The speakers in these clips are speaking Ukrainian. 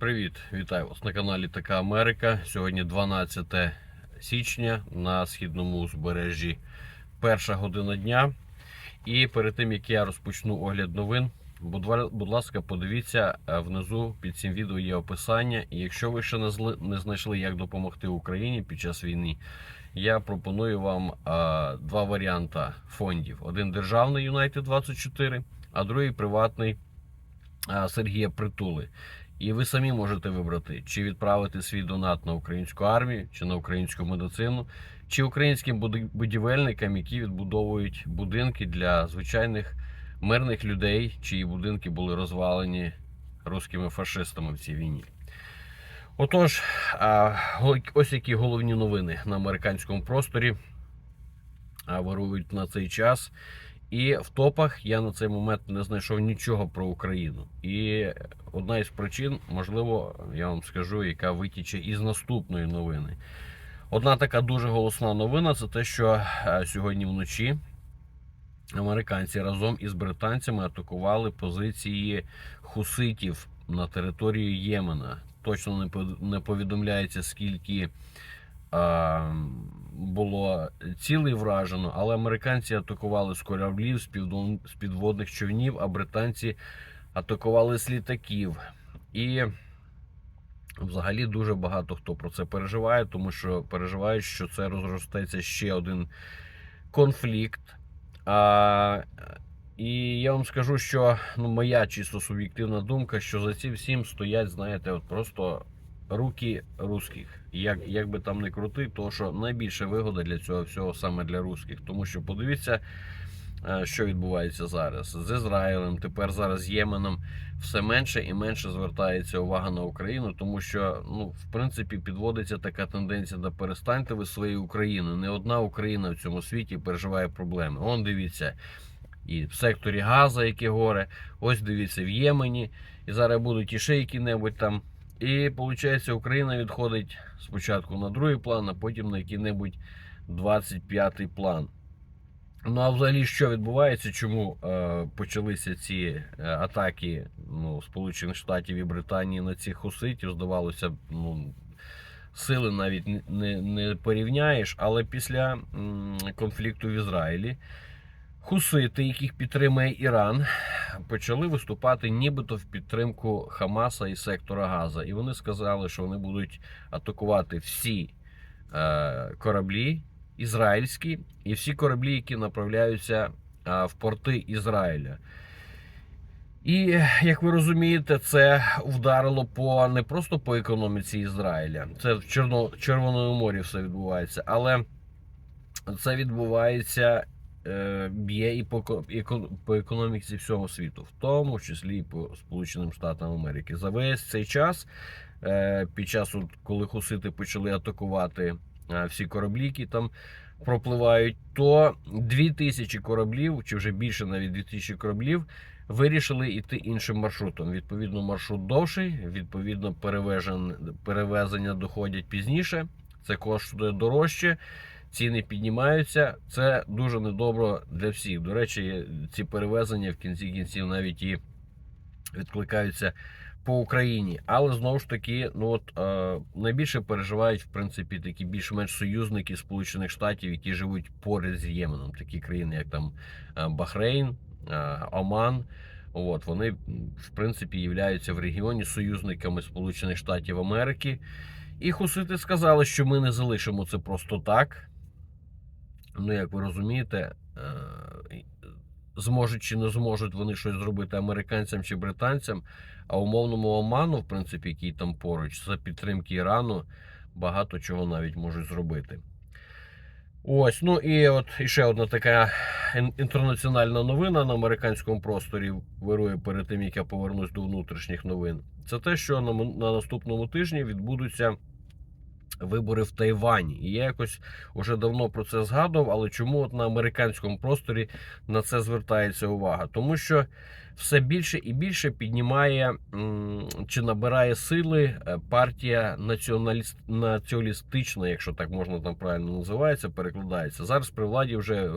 Привіт, вітаю вас на каналі Така Америка. Сьогодні 12 січня на східному узбережжі перша година дня. І перед тим як я розпочну огляд новин, будь, ласка, подивіться е, внизу під цим відео є описання. І якщо ви ще не, знайшли, як допомогти Україні під час війни, я пропоную вам е, два варіанти фондів: один державний United 24, а другий приватний е, Сергія Притули. І ви самі можете вибрати, чи відправити свій донат на українську армію, чи на українську медицину, чи українським будівельникам, які відбудовують будинки для звичайних мирних людей, чиї будинки були розвалені русскими фашистами в цій війні. Отож, ось які головні новини на американському просторі а, вирують на цей час. І в топах я на цей момент не знайшов нічого про Україну. І одна із причин, можливо, я вам скажу, яка витіче із наступної новини. Одна така дуже голосна новина це те, що е, сьогодні вночі американці разом із британцями атакували позиції хуситів на території Ємена. Точно не повідомляється, скільки а, було цілей вражено, але американці атакували з кораблів, з підводних човнів, а британці атакували з літаків. І взагалі дуже багато хто про це переживає, тому що переживають, що це розростеться ще один конфлікт. А, і я вам скажу, що ну, моя чисто суб'єктивна думка, що за цим всім стоять, знаєте, от просто руки русських. Як, як би там не крути, то що найбільша вигода для цього всього саме для русських. Тому що подивіться, е, що відбувається зараз з Ізраїлем, тепер зараз з Єменом. Все менше і менше звертається увага на Україну, тому що ну, в принципі підводиться така тенденція да перестаньте ви своєю Україною. Не одна Україна в цьому світі переживає проблеми. Он дивіться, і в секторі Газа, яке горе, ось дивіться в Ємені, і зараз будуть іще які-небудь там. І виходить, Україна відходить спочатку на другий план, а потім на який-небудь 25-й план. Ну а взагалі, що відбувається? Чому е, почалися ці е, атаки ну, Сполучених Штатів і Британії на цих хуситів? Здавалося б, ну, сили навіть не- не, порівняєш. Але після м, конфлікту в Ізраїлі хусити, яких підтримує Іран, почали виступати нібито в підтримку Хамаса і сектора Газа. І вони сказали, що вони будуть атакувати всі е, кораблі ізраїльські і всі кораблі, які направляються а, в порти Ізраїля. І як ви розумієте, це вдарило по не просто по економіці Ізраїля. Це в Чорно, Червоному морі все відбувається, але це відбувається е, б'є і по, по економіці всього світу, в тому числі і по Сполученим Штатам Америки. За весь цей час, е, під час, коли хусити почали атакувати е, всі кораблі, які там пропливають, то 2000 кораблів, чи вже більше навіть 2000 кораблів, вирішили йти іншим маршрутом. Відповідно, маршрут довший, відповідно, перевезення доходять пізніше. Це коштує дорожче, ціни піднімаються. Це дуже недобро для всіх. До речі, ці перевезення в кінці кінців навіть і відкликаються по Україні. Але знову ж таки, ну от е, найбільше переживають в принципі такі більш-менш союзники Сполучених Штатів, які живуть поряд з Єменом. Такі країни, як там е, Бахрейн, е, Оман. От вони в принципі являються в регіоні союзниками Сполучених Штатів Америки. І хусити сказали, що ми не залишимо це просто так. Ну, як ви розумієте, е, зможуть чи не зможуть вони щось зробити американцям чи британцям, а умовному Оману, в принципі, який там поруч, за підтримки Ірану, багато чого навіть можуть зробити. Ось, ну і от іще одна така інтернаціональна новина на американському просторі вирує перед тим, як я повернусь до внутрішніх новин. Це те, що на наступному тижні відбудуться вибори в Тайвані. І я якось уже давно про це згадував, але чому от на американському просторі на це звертається увага? Тому що все більше і більше піднімає чи набирає сили е, партія націоналіст, націоналістична, якщо так можна там правильно називається, перекладається. Зараз при владі вже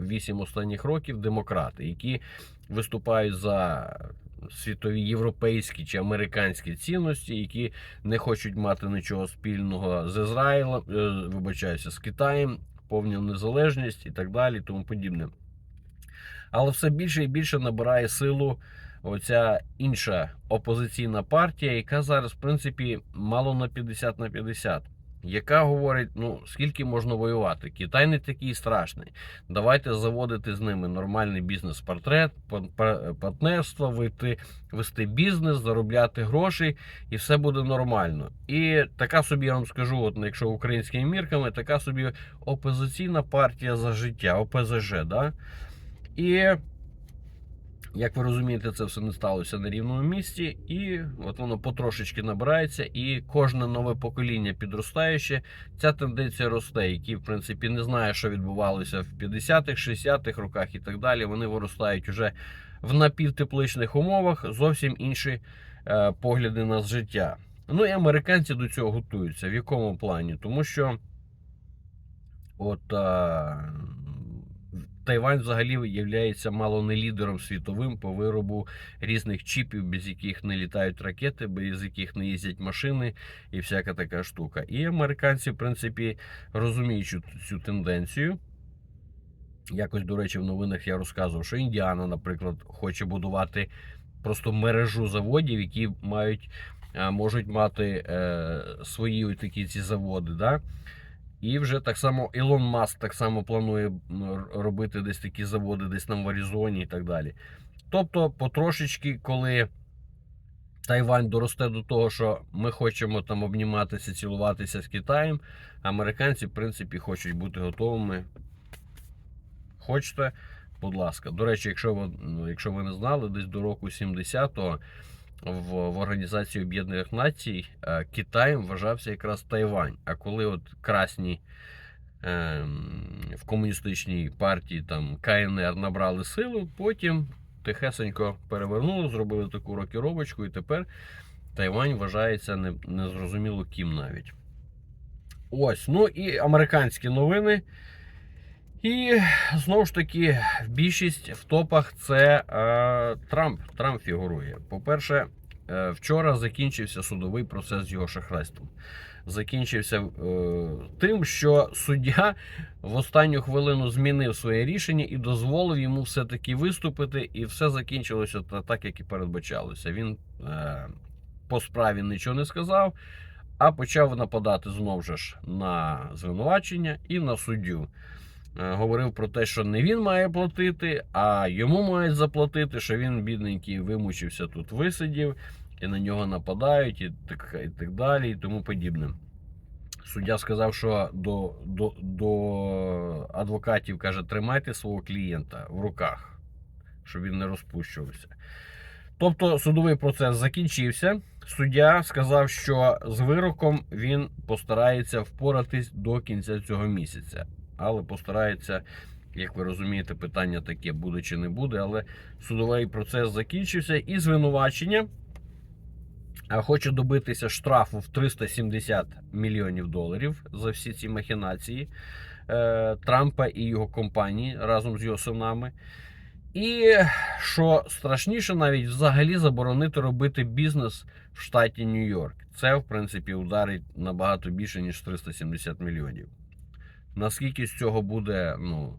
8 останніх років демократи, які виступають за світові європейські чи американські цінності, які не хочуть мати нічого спільного з Ізраїлем, е, вибачаюся, з Китаєм, повну незалежність і так далі, тому подібне. Але все більше і більше набирає силу оця інша опозиційна партія, яка зараз, в принципі, мало на 50 на 50. Яка говорить, ну скільки можна воювати? Китай не такий страшний. Давайте заводити з ними нормальний бізнес-портрет, пар- пар- партнерство, вийти, вести бізнес, заробляти гроші, і все буде нормально. І така собі я вам скажу, от якщо українськими мірками, така собі опозиційна партія за життя, ОПЗЖ, да? І як ви розумієте, це все не сталося на рівному місці, і от воно потрошечки набирається, і кожне нове покоління підростаюче, ця тенденція росте, які, в принципі, не знає, що відбувалося в 50-х, 60-х роках і так далі. Вони виростають уже в напівтепличних умовах, зовсім інші е, погляди на життя. Ну і американці до цього готуються. В якому плані? Тому що от. Е, Тайвань взагалі є мало не лідером світовим по виробу різних чіпів, без яких не літають ракети, без яких не їздять машини і всяка така штука. І американці, в принципі, розуміють цю, тенденцію. Якось, до речі, в новинах я розказував, що Індіана, наприклад, хоче будувати просто мережу заводів, які мають, е, можуть мати е, свої такі ці заводи. Да? І вже так само Ілон Маск так само планує робити десь такі заводи, десь там в Аризоні і так далі. Тобто, потрошечки, коли Тайвань доросте до того, що ми хочемо там обніматися, цілуватися з Китаєм, американці, в принципі, хочуть бути готовими. Хочете, будь ласка. До речі, якщо ви, ну, якщо ви не знали, десь до року 70-го в, в Організації Об'єднаних Націй е, Китаєм вважався якраз Тайвань. А коли от красні е, в комуністичній партії там КНР набрали силу, потім тихесенько перевернули, зробили таку рокіровочку, і тепер Тайвань вважається не, незрозуміло ким навіть. Ось, ну і американські новини. І знову ж таки, більшість в топах це е, Трамп. Трамп фігурує. По-перше, е, вчора закінчився судовий процес з його шахрайством. Закінчився е, тим, що суддя в останню хвилину змінив своє рішення і дозволив йому все-таки виступити, і все закінчилося так, як і передбачалося. Він е, по справі нічого не сказав, а почав нападати знову ж на звинувачення і на суддю. Е, говорив про те, що не він має платити, а йому мають заплатити, що він, бідненький, вимучився тут, висидів, і на нього нападають, і так, і так далі, і тому подібне. Суддя сказав, що до, до, до адвокатів каже, тримайте свого клієнта в руках, щоб він не розпущувався. Тобто судовий процес закінчився. Суддя сказав, що з вироком він постарається впоратись до кінця цього місяця але постарається, як ви розумієте, питання таке буде чи не буде. Але судовий процес закінчився і звинувачення а, хоче добитися штрафу в 370 мільйонів доларів за всі ці махінації е, Трампа і його компанії разом з його синами. І що страшніше, навіть взагалі заборонити робити бізнес в штаті Нью-Йорк. Це, в принципі, ударить набагато більше, ніж 370 мільйонів. Наскільки з цього буде ну,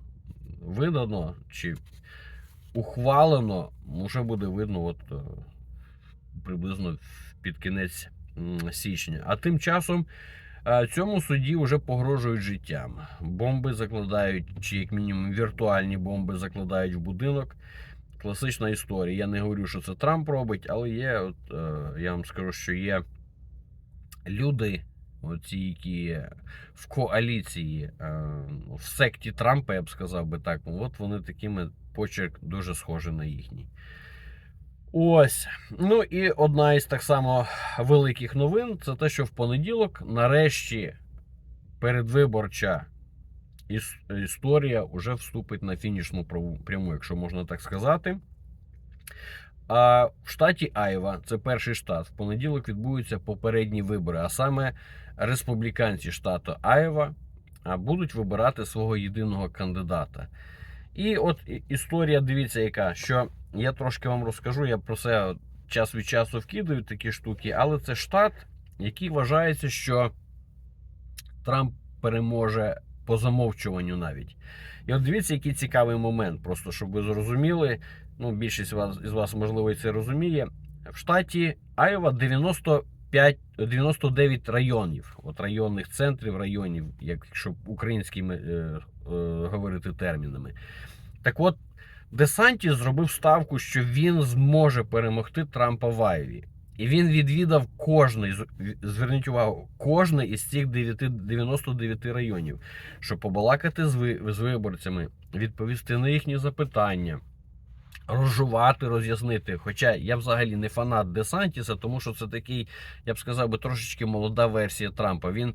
видано чи ухвалено, вже буде видно от, е, приблизно під кінець січня. А тим часом е, цьому суді вже погрожують життям. Бомби закладають, чи як мінімум віртуальні бомби закладають в будинок. Класична історія. Я не говорю, що це Трамп робить, але є, от, е, я вам скажу, що є люди, оці, які в коаліції, е, в секті Трампа, я б сказав би так, от вони такими почерк дуже схожий на їхній. Ось. Ну і одна із так само великих новин це те, що в понеділок, нарешті, передвиборча іс- історія вже вступить на фінішну пряму, якщо можна так сказати. А в штаті Айва, це перший штат, в понеділок відбудуться попередні вибори, а саме республіканці штату Айова будуть вибирати свого єдиного кандидата. І от історія, дивіться, яка що я трошки вам розкажу, я про це час від часу вкидаю такі штуки, але це штат, який вважається, що Трамп переможе по замовчуванню навіть. І от дивіться, який цікавий момент, просто щоб ви зрозуміли. Ну, більшість із вас, можливо, і це розуміє. В штаті Айова 90 5, 99 районів, от районних центрів, районів, якщо українськими е, е, говорити термінами. Так от, Десанті зробив ставку, що він зможе перемогти Трампа в Айві. І він відвідав кожний, зверніть увагу, кожний із цих 9, 99 районів, щоб побалакати з виборцями, відповісти на їхні запитання розжувати, роз'яснити. Хоча я взагалі не фанат Десантіса, тому що це такий, я б сказав би, трошечки молода версія Трампа. Він,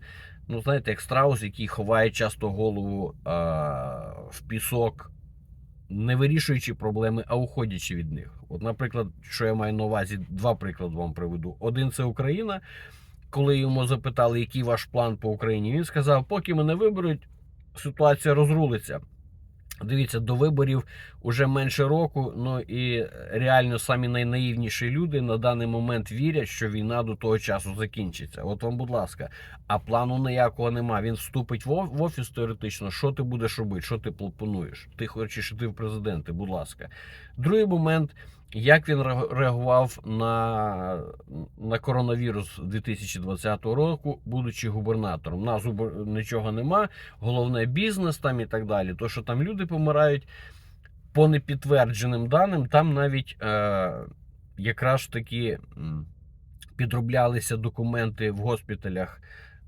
ну знаєте, як страус, який ховає часто голову а, в пісок, не вирішуючи проблеми, а уходячи від них. От, наприклад, що я маю на увазі, два приклади вам приведу. Один це Україна. Коли йому запитали, який ваш план по Україні, він сказав: поки мене виберуть, ситуація розрулиться. Дивіться, до виборів уже менше року. Ну і реально самі найнаївніші люди на даний момент вірять, що війна до того часу закінчиться. От вам, будь ласка, а плану ніякого нема. Він вступить в офіс теоретично. Що ти будеш робити? Що ти пропонуєш? Ти хочеш іти в президенти, будь ласка. Другий момент. Як він реагував на, на коронавірус 2020 року, будучи губернатором? У нас нічого нема, головне бізнес там і так далі. То, що там люди помирають по непідтвердженим даним, там навіть е, якраз таки підроблялися документи в госпіталях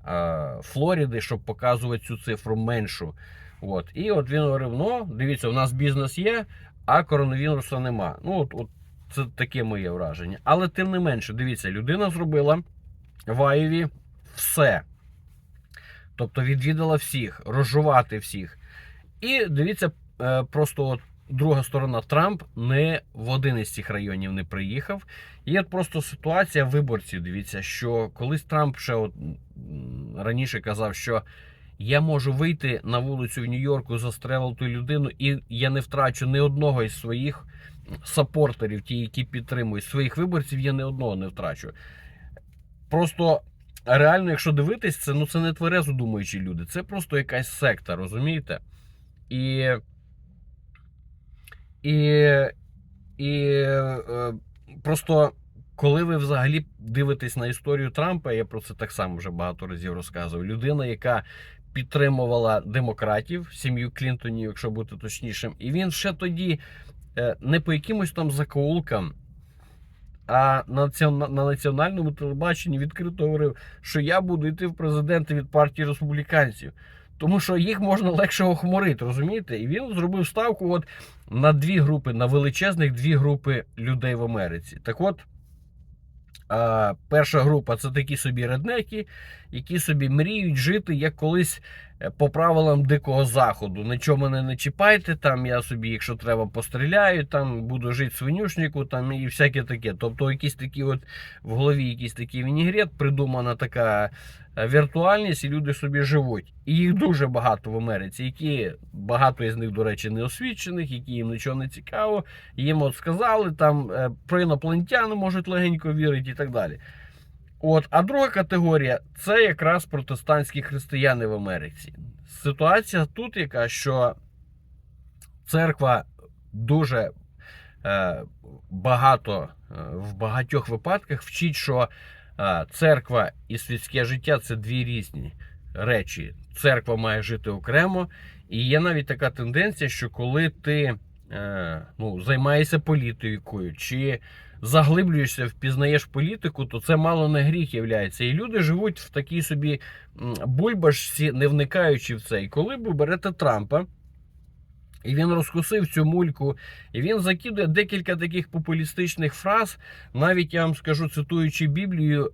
е, Флориди, щоб показувати цю цифру меншу. От. І от він говорив: ну, дивіться, у нас бізнес є, а коронавірусу нема. Ну, от, от це таке моє враження. Але тим не менше, дивіться, людина зробила в Айові все. Тобто відвідала всіх, розжувати всіх. І дивіться, е, просто от друга сторона Трамп не в один із цих районів не приїхав. І от просто ситуація виборців. Дивіться, що колись Трамп ще от, раніше казав, що я можу вийти на вулицю в Нью-Йорку, застрелити людину, і я не втрачу ні одного із своїх сапортерів, ті, які підтримують своїх виборців, я ні одного не втрачу. Просто реально, якщо дивитись, це ну це не тверезо думаючі люди, це просто якась секта, розумієте? І. І. І е, просто коли ви взагалі дивитесь на історію Трампа, я про це так само вже багато разів розказував. Людина, яка підтримувала демократів, сім'ю Клінтонів, якщо бути точнішим, і він ще тоді не по якимось там закоулкам, а на, національному телебаченні відкрито говорив, що я буду йти в президенти від партії республіканців. Тому що їх можна легше охмурити, розумієте? І він зробив ставку от на дві групи, на величезних дві групи людей в Америці. Так от, а, перша група це такі собі реднеки, які собі мріють жити як колись е, по правилам дикого заходу. Нічого мене не чіпайте, там я собі, якщо треба, постріляю, там буду жити в свинюшнику, там і всяке таке. Тобто, якісь такі от в голові якийсь такий вінігрет, придумана така віртуальність, і люди собі живуть. І їх дуже багато в Америці, які багато із них, до речі, не освічених, які їм нічого не цікаво. Їм от сказали, там е, про інопланетяни можуть легенько вірити і так далі. От, а друга категорія це якраз протестантські християни в Америці. Ситуація тут яка, що церква дуже е, багато е, в багатьох випадках вчить, що е, церква і світське життя це дві різні речі. Церква має жити окремо, і є навіть така тенденція, що коли ти е, ну, займаєшся політикою чи заглиблюєшся, впізнаєш політику, то це мало не гріх являється. І люди живуть в такій собі бульбашці, не вникаючи в це. І коли ви берете Трампа, і він розкусив цю мульку, і він закидує декілька таких популістичних фраз, навіть я вам скажу, цитуючи Біблію,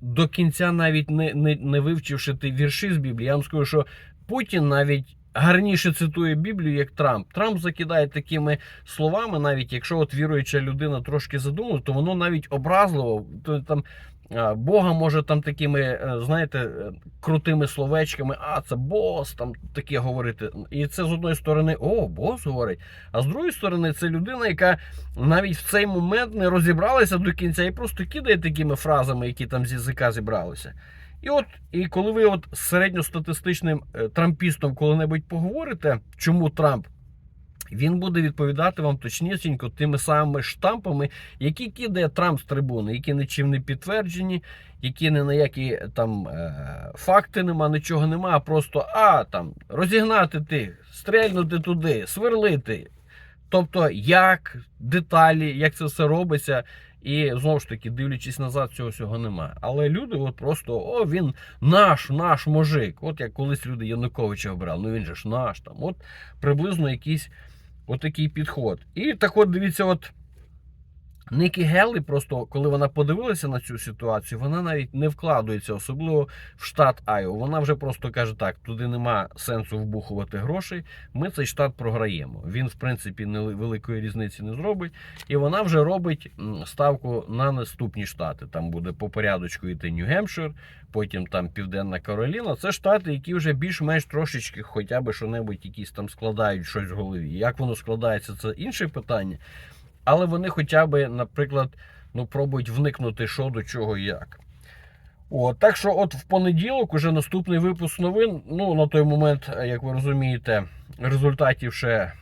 до кінця навіть не, не, не вивчивши ті вірші з Біблії, я вам скажу, що Путін навіть гарніше цитує Біблію, як Трамп. Трамп закидає такими словами, навіть якщо от віруюча людина трошки задумала, то воно навіть образливо. То там Бога може там такими, е, знаєте, е, крутими словечками, а це бос, там таке говорити. І це з одної сторони, о, бос говорить. А з другої сторони, це людина, яка навіть в цей момент не розібралася до кінця і просто кидає такими фразами, які там з язика зібралися. І от, і коли ви от з середньостатистичним е, трампістом коли-небудь поговорите, чому Трамп, він буде відповідати вам точнісінько тими самими штампами, які кидає Трамп з трибуни, які нічим не підтверджені, які не на які там е, факти нема, нічого нема, а просто а там розігнати тих, стрельнути туди, сверлити. Тобто, як деталі, як це все робиться. І знову ж таки, дивлячись назад, цього всього немає. Але люди, от просто о, він наш, наш мужик. От як колись люди Януковича обрали, ну він же ж наш там. От приблизно якийсь отакий підход. І так от дивіться, от Нікі Геллі, просто коли вона подивилася на цю ситуацію, вона навіть не вкладується, особливо в штат Айо. Вона вже просто каже: так, туди нема сенсу вбухувати грошей. Ми цей штат програємо. Він, в принципі, не великої різниці не зробить. І вона вже робить ставку на наступні штати. Там буде по порядочку йти Нью-Гемпшир, потім там Південна Кароліна. Це штати, які вже більш-менш трошечки, хоча б що-небудь якісь там складають щось в голові. Як воно складається, це інше питання. Але вони хоча б, наприклад, ну, пробують вникнути, що до чого і як. От, так що, от в понеділок, уже наступний випуск новин. Ну, на той момент, як ви розумієте, результатів ще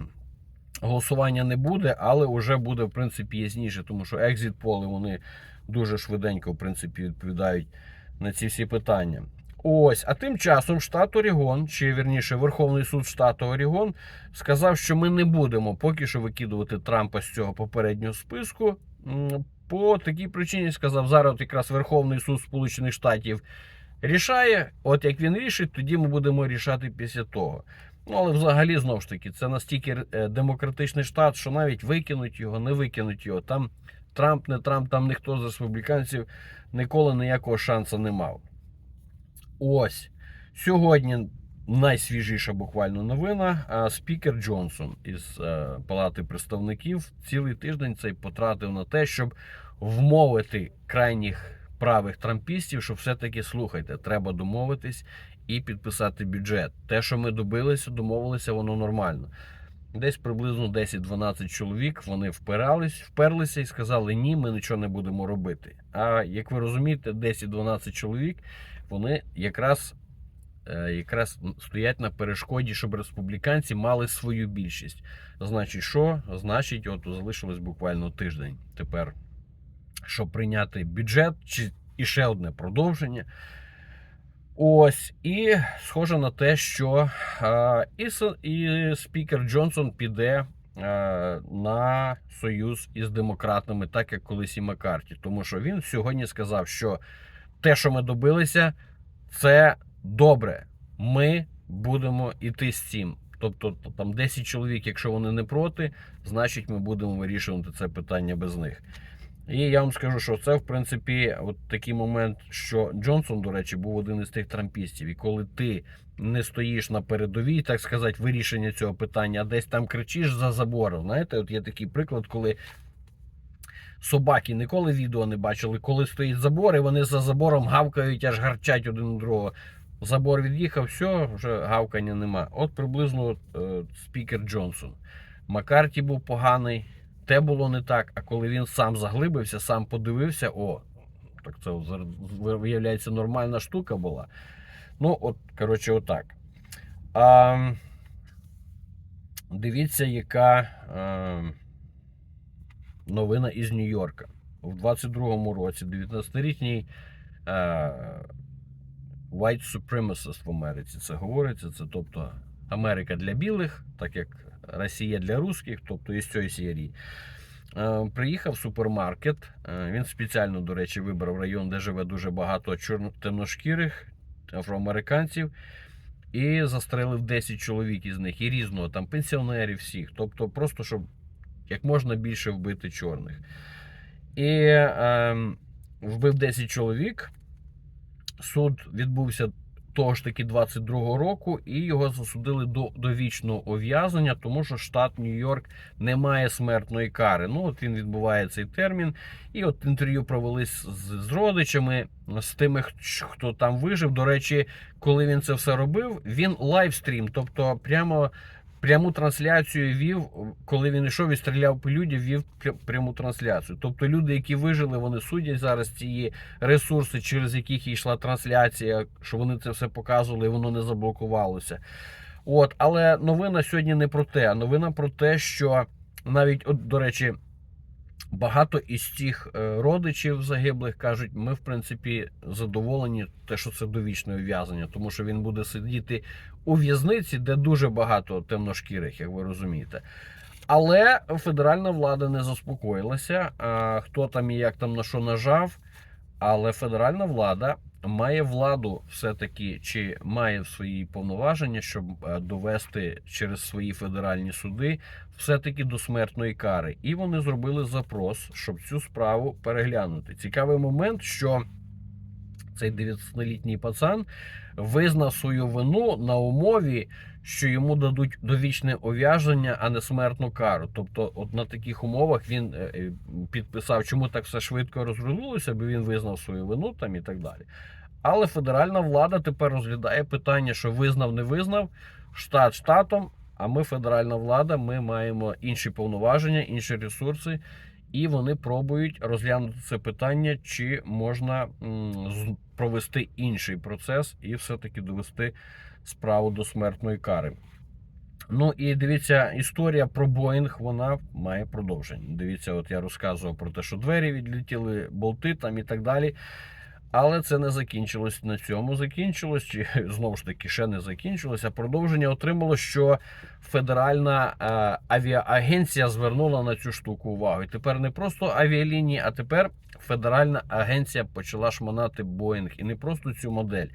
голосування не буде, але вже буде, в принципі, ясніше, тому що екзит поли вони дуже швиденько, в принципі, відповідають на ці всі питання. Ось, а тим часом штат Орігон, чи вірніше Верховний суд штату Орігон, сказав, що ми не будемо поки що викидувати Трампа з цього попереднього списку. По такій причині сказав, зараз от якраз Верховний суд Сполучених Штатів рішає. От як він рішить, тоді ми будемо рішати після того. Ну, але взагалі, знову ж таки, це настільки е, демократичний штат, що навіть викинуть його, не викинуть його. Там Трамп, не Трамп, там ніхто з республіканців ніколи ніякого шансу не мав. Ось сьогодні найсвіжіша буквально новина. Спікер Джонсон із е, Палати представників цілий тиждень цей потратив на те, щоб вмовити крайніх правих трампістів, що все-таки слухайте, треба домовитись і підписати бюджет. Те, що ми добилися, домовилися, воно нормально. Десь приблизно 10-12 чоловік вони впирались, вперлися і сказали, ні, ми нічого не будемо робити. А як ви розумієте, 10-12 чоловік вони якраз, е, якраз стоять на перешкоді, щоб республіканці мали свою більшість. Значить, що? Значить, от залишилось буквально тиждень тепер, щоб прийняти бюджет чи і ще одне продовження. Ось, і схоже на те, що а, і, і спікер Джонсон піде а, на союз із демократами, так як колись і Маккарті. Тому що він сьогодні сказав, що те, що ми добилися, це добре. Ми будемо йти з цим. Тобто там 10 чоловік, якщо вони не проти, значить ми будемо вирішувати це питання без них. І я вам скажу, що це, в принципі, от такий момент, що Джонсон, до речі, був один із тих трампістів. І коли ти не стоїш на передовій, так сказати, вирішення цього питання, а десь там кричиш за забором. Знаєте, от є такий приклад, коли собаки ніколи відео не бачили, коли стоїть забор, і вони за забором гавкають, аж гарчать один у другого. Забор від'їхав, все, вже гавкання нема. От приблизно е, спікер Джонсон. Маккарті був поганий, те було не так. А коли він сам заглибився, сам подивився, о, так це виявляється нормальна штука була. Ну, от, коротше, отак. А, дивіться, яка а, новина із Нью-Йорка. У 22-му році 19-річний а, white supremacist в Америці. Це говориться. Це тобто Америка для білих, так як Росія для русських, тобто із цієї серії. Е, Приїхав в супермаркет. Е, Він спеціально, до речі, вибрав район, де живе дуже багато чорно- темношкірих афроамериканців. І застрелив 10 чоловік із них, і різного, там пенсіонерів всіх. Тобто, просто щоб як можна більше вбити чорних. І е, вбив 10 чоловік. Суд відбувся того ж таки 22-го року, і його засудили до довічного ув'язнення, тому що штат Нью-Йорк не має смертної кари. Ну от він відбуває цей термін. І от інтерв'ю провели з, з, родичами, з тими, хто там вижив. До речі, коли він це все робив, він лайвстрім, тобто прямо. Пряму трансляцію вів, коли він йшов і стріляв по людям, вів пряму трансляцію. Тобто люди, які вижили, вони судять зараз ці ресурси, через яких йшла трансляція, що вони це все показували, і воно не заблокувалося. От, але новина сьогодні не про те. Новина про те, що навіть, от, до речі, багато із цих е, родичів загиблих кажуть, ми в принципі задоволені, те, що це довічне ув'язнення, тому що він буде сидіти у в'язниці, де дуже багато темношкірих, як ви розумієте. Але федеральна влада не заспокоїлася. А, хто там і як там на що нажав. Але федеральна влада має владу все-таки, чи має свої повноваження, щоб е, довести через свої федеральні суди все-таки до смертної кари. І вони зробили запрос, щоб цю справу переглянути. Цікавий момент, що цей 19-літній пацан визнав свою вину на умові, що йому дадуть довічне ув'яження, а не смертну кару. Тобто, от на таких умовах він е, е, підписав, чому так все швидко розвернулося, бо він визнав свою вину там і так далі. Але федеральна влада тепер розглядає питання, що визнав, не визнав, штат штатом. А ми, федеральна влада, ми маємо інші повноваження, інші ресурси, і вони пробують розглянути це питання, чи можна провести інший процес і все-таки довести справу до смертної кари. Ну і дивіться, історія про Боїнг вона має продовження. Дивіться, от я розказував про те, що двері відлетіли, болти там і так далі. Але це не закінчилось на цьому. Закінчилось, чи знову ж таки ще не закінчилось. А продовження отримало, що федеральна е, авіаагенція звернула на цю штуку увагу. І тепер не просто авіалінії, а тепер федеральна агенція почала шманати Боїнг. І не просто цю модель.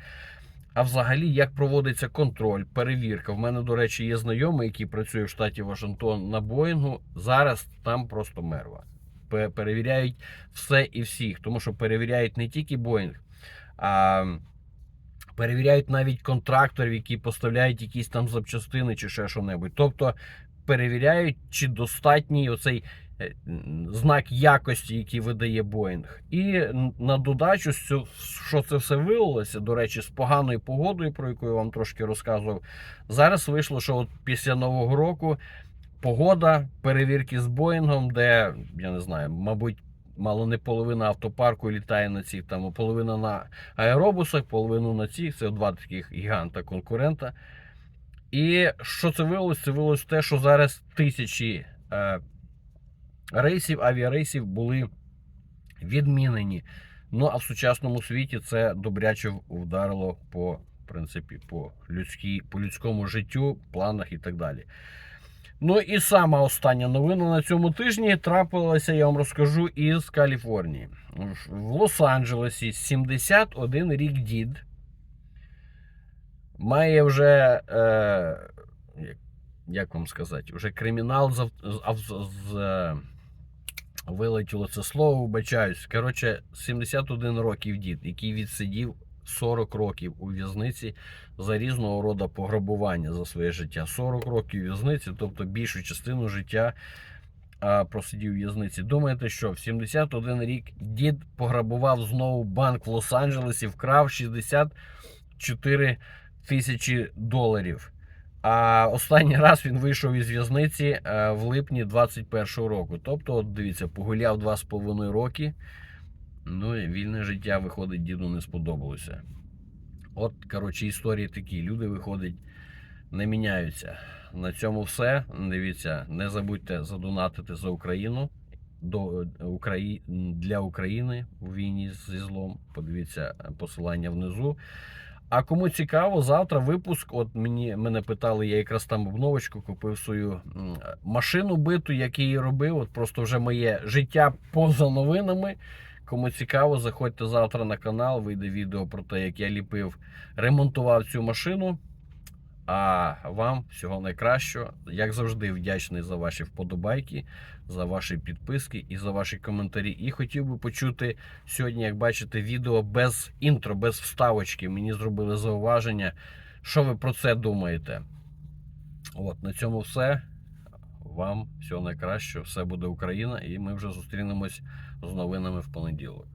А взагалі, як проводиться контроль, перевірка. В мене, до речі, є знайомий, який працює в штаті Вашингтон на Боїнгу. Зараз там просто мерва. Пе- Перевіряють все і всіх, тому що перевіряють не тільки Боїнг, а перевіряють навіть контракторів, які поставляють якісь там запчастини чи ще що-небудь. Тобто перевіряють, чи достатній оцей е, знак якості, який видає Боїнг. І на додачу, що це все вилилося, до речі, з поганою погодою, про яку я вам трошки розказував. Зараз вийшло, що от після Нового року погода, перевірки з Боїнгом, де я не знаю, мабуть. Мало не половина автопарку літає на цих, там половина на аеробусах, половину на цих. Це два таких гіганта конкурента. І що це виявилось? Це виявилось те, що зараз тисячі е, рейсів, авіарейсів були відмінені. Ну а в сучасному світі це добряче вдарило по в принципі, по, людській, по людському життю, планах і так далі. Ну і сама остання новина на цьому тижні трапилася, я вам розкажу, із Каліфорнії. В Лос-Анджелесі 71 рік дід має вже, е, як, вам сказати, вже кримінал з, з, з, е, вилетіло це слово, вибачаюсь. Коротше, 71 років дід, який відсидів 40 років у в'язниці за різного роду пограбування за своє життя. 40 років в'язниці, тобто більшу частину життя а, просидів в'язниці. Думаєте, що в 71 рік дід пограбував знову банк в Лос-Анджелесі, вкрав 64 тисячі доларів. А останній раз він вийшов із в'язниці е, в липні 21-го року. Тобто, от дивіться, погуляв 2,5 роки. Ну вільне життя, виходить, діду не сподобалося. От, коротше, історії такі. Люди, виходить, не міняються. На цьому все. Дивіться, не забудьте задонатити за Україну до е, Украї... для України у війні зі злом. Подивіться посилання внизу. А кому цікаво, завтра випуск. От мені мене питали, я якраз там обновочку купив свою машину биту, як її робив. От просто вже моє життя поза новинами. Кому цікаво, заходьте завтра на канал, вийде відео про те, як я ліпив, ремонтував цю машину. А вам всього найкращого. Як завжди, вдячний за ваші вподобайки, за ваші підписки і за ваші коментарі. І хотів би почути сьогодні, як бачите, відео без інтро, без вставочки. Мені зробили зауваження. Що ви про це думаєте? От, на цьому все. Вам всього найкращого. Все буде Україна, і ми вже зустрінемось з новинами в понеділок.